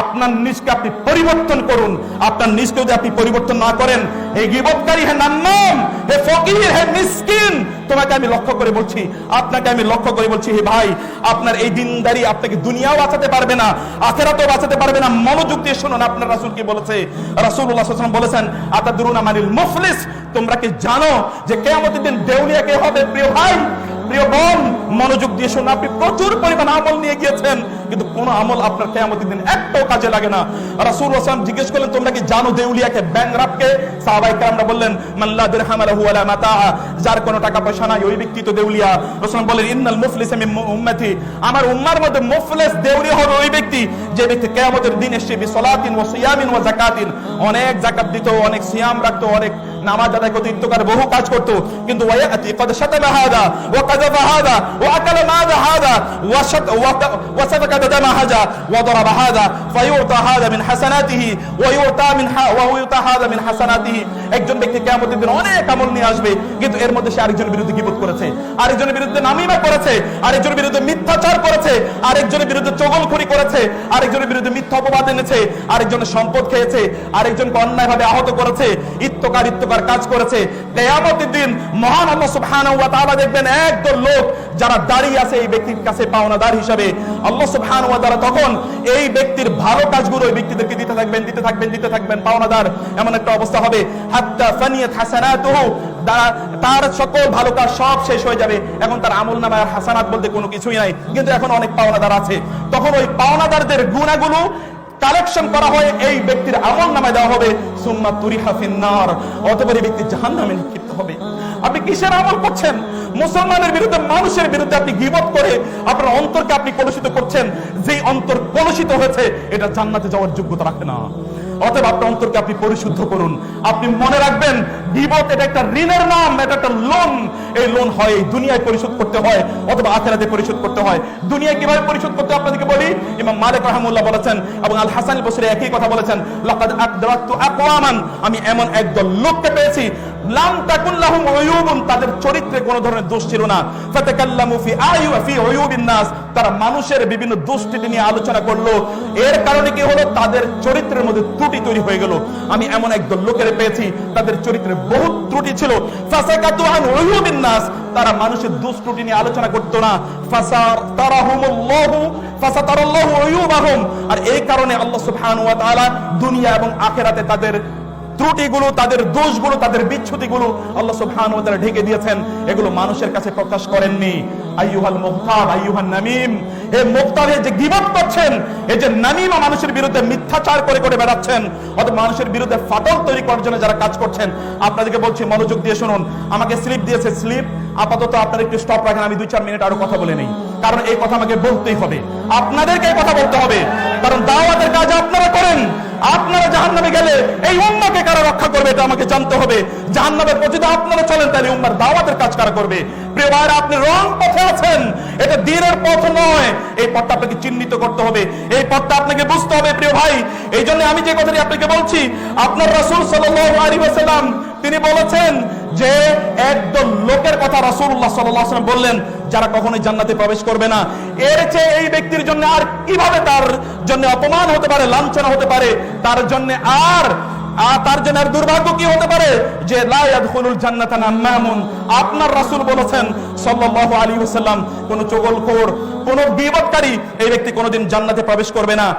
আপনার নিজকে আপনি পরিবর্তন করুন। আপনার নিজকে যদি আপনি পরিবর্তন না করেন এই গিবতকারী হে নান্নাম, হে ফকির, হে মিসকিন, তোমাকে আমি লক্ষ্য করে বলছি, আপনাকে আমি লক্ষ্য করে বলছি, হে ভাই, আপনার এই দিনদারি আপনাকে দুনিয়াও বাঁচাতে পারবে না, আখেরাতেও বাঁচাতে পারবে না। মনোযোগ দিয়ে শুনুন, আপনার রাসূল কি বলেছে? ওয়াসাল্লাম বলেছেন, আতাদরুনা মানিল মুফলিস, তোমরা কি জানো যে কেমন দিন দেউলিয়া কে হবে? প্রিয় ভাই প্রিয় বোন, মনোযোগ দিয়ে শুনুন আপনি প্রচুর পরিমাণ আমল নিয়ে গিয়েছেন, কিন্তু কোন আমল আপনার কেয়ামতের দিন একটাও কাজে লাগে না। রাসূল ওয়াসাল্লাম জিজ্ঞেস করলেন, তোমরা কি জানো দেউলিয়াকে ব্যাংরাপকে সাহাবায়ে কেরামরা বললেন মাল্লা মাতা যার কোনো টাকা পয়সা নাই, ওই ব্যক্তি তো দেউলিয়া। রাসূল বলেন ইন্নাল মুফলিস মিন উম্মতি আমার উম্মার মধ্যে মুফলিস দেউলিয়া ওই ব্যক্তি, যে ব্যক্তি কিয়ামতের দিন এসে বিসলাতিন ওয়া সিয়ামিন ওয়া যাকাতিন, অনেক যাকাত দিত, অনেক সিয়াম রাখতো, অনেক নামাজ আদায় করতো ইত্তকার বহু কাজ করতো। কিন্তু ওয়ায়াতি কদ শাতামা হাদা, ওয়া কাযাবা হাদা, ওয়া আকালা মাদা হাদা, ওয়া শাত, ওয়া সাফাকা দামা হাদা ওয়া দারাবা হাদা, ফায়ুতা হাদা মিন হাসানাতিহি, ওয়া ইউতা মিন ওয়া ইউতা হাদা মিন হাসানাতিহি। একজন ব্যক্তি কিয়ামতের দিন অনেক আমল নিয়ে আসবে, কিন্তু এর মধ্যে সে আরেকজনের বিরুদ্ধে গীবত করেছে। আরেকজনের বিরুদ্ধে নামিমা করেছে, আরেকজনের বিরুদ্ধে মিথ্যাচার করেছে, আরেকজনের বিরুদ্ধে চগলখড়ি করেছে, আরেকজনের বিরুদ্ধে মিথ্যা অপবাদ এনেছে, আরেকজনের সম্পদ খেয়েছে, আরেকজনকে অন্যায়ভাবে আহত করেছে, ইত্যকার ইত্যকার কাজ করেছে। কিয়ামতের দিন মহান আল্লাহ সুবহানাহু ওয়া তাআলা দেখবেন একদল লোক যারা দাঁড়িয়ে আছে এই ব্যক্তির কাছে পাওনাদার হিসাবে। আল্লাহ সুবহানাহু ওয়া তাআলা তখন এই ব্যক্তির ভালো কাজগুলো ওই ব্যক্তিদেরকে দিতে থাকবেন দিতে থাকবেন দিতে থাকবেন, পাওনাদার। এমন একটা অবস্থা হবে। হাত্তা ফানিয়াত হাসানাতুহু। তার সকল ভালো কাজ সব শেষ হয়ে যাবে। এখন তার আমল নামায় হাসানাত বলতে কোনো কিছুই নাই। কিন্তু এখন অনেক পাওনাদার আছে। তখন ওই পাওনাদারদের গুণাগুলো কালেকশন করা হয় এই ব্যক্তির আমল নামায় দেওয়া হবে। সুম্মা তুরিহা ফিন্নার। অতঃপর এই ব্যক্তি জাহান্নামে নিক্ষিপ্ত হবে। আপনি কিসের আমল করছেন? মুসলমানের বিরুদ্ধে, মানুষের বিরুদ্ধে আপনি গিবত করে আপনার অন্তরকে আপনি কলুষিত করছেন। যেই অন্তর কলুষিত হয়েছে, এটা জান্নাতে যাওয়ার যোগ্যতা রাখে না। অতএব আপনার অন্তরকে আপনি পরিশুদ্ধ করুন। আপনি মনে রাখবেন বিপদ এটা একটা ঋণের নাম, এটা একটা লোন এই লোন হয়, এই দুনিয়ায় পরিশোধ করতে হয়, অথবা আখেরাতে পরিশোধ করতে হয়। দুনিয়ায় কীভাবে পরিশোধ করতে আপনাদেরকে বলি? ইমাম মালিক রাহমুল্লাহ বলেছেন এবং আল হাসান বসরি একই কথা বলেছেন, লাকাদ আকদারাতু আকওয়ামান। আমি এমন একদল লোককে পেয়েছি লাম উয়ুবুন, তাদের চরিত্রে কোনো ধরনের দোষ ছিল না। ফাতাকাল্লামু ফি ফি উয়ুবিন নাস, তারা মানুষের বিভিন্ন নিয়ে আলোচনা করল। এর কারণে কি হলো? তাদের চরিত্রের মধ্যে ত্রুটি তৈরি হয়ে গেল। আমি এমন একদল লোকের পেয়েছি, তাদের চরিত্রে বহুত ত্রুটি ছিল। ফাসাকাতু আন উয়ুবিন নাস, তারা মানুষের দোষ ত্রুটি নিয়ে আলোচনা করতো না। ফাসার তারাহুমুল্লাহু ফাসাতারাল্লাহু উয়ুবাহুম। আর এই কারণে আল্লাহ সুবহানাহু ওয়া তাআলা দুনিয়া এবং আখিরাতে তাদের ত্রুটিগুলো, তাদের দোষগুলো, তাদের বিচ্ছুতিগুলো আল্লাহ সুবহানাহু ওয়া ঢেকে দিয়েছেন। এগুলো মানুষের কাছে প্রকাশ করেননি। আইয়ুহাল আইয়ুহান নামিম। যে করছেন এই যে নামিমা মানুষের বিরুদ্ধে মিথ্যাচার করে করে বেড়াচ্ছেন, অথবা মানুষের বিরুদ্ধে ফাটল তৈরি করার জন্য যারা কাজ করছেন, আপনাদেরকে বলছি, মনোযোগ দিয়ে শুনুন। আমাকে স্লিপ দিয়েছে স্লিপ। আপাতত আপনারা একটু স্টপ রাখেন, আমি দুই চার মিনিট আরও কথা বলে নেই। কারণ এই কথা আমাকে বলতেই হবে। আপনাদেরকে এই কথা বলতে হবে। কারণ দাওয়াতের কাজ আপনারা করেন আপনারা জাহান্নামে গেলে এই উম্মাকে কারা রক্ষা করবে এটা আমাকে জানতে হবে। জাহান্নামের পথে যদি আপনারা চলেন, তাহলে উম্মার দাওয়াতের কাজ কারা করবে? প্রিয় ভাইরা আপনি রং পথে আছেন। এটা দিনের পথ নয়। এই পথটা আপনাকে চিহ্নিত করতে হবে। এই পথটা আপনাকে বুঝতে হবে, প্রিয় ভাই। এই জন্য আমি যে কথাটি আপনাকে বলছি, আপনার রাসূল সাল্লাল্লাহু আলাইহি তিনি বলেছেন যে একদল লোকের কথা রাসূলুল্লাহ সাল্লাল্লাহু বললেন, যারা কখনোই জান্নাতে প্রবেশ করবে না। এর চেয়ে এই ব্যক্তির জন্য আর কীভাবে তার জন্য অপমান হতে পারে, লাঞ্ছনা হতে পারে, তার জন্য আর আর তার জন্য দুর্ভাগ্য কি হতে পারে? যে লায়াদখুলুল জান্নাতা নাম্মামুন। আপনার রাসূল বলেছেন, সাল্লাল্লাহু আলাইহি ওয়াসাল্লাম, কোন চগলখোর, কোন বিবাদকারী এই ব্যক্তি কোনোদিন জান্নাতে প্রবেশ করবে না।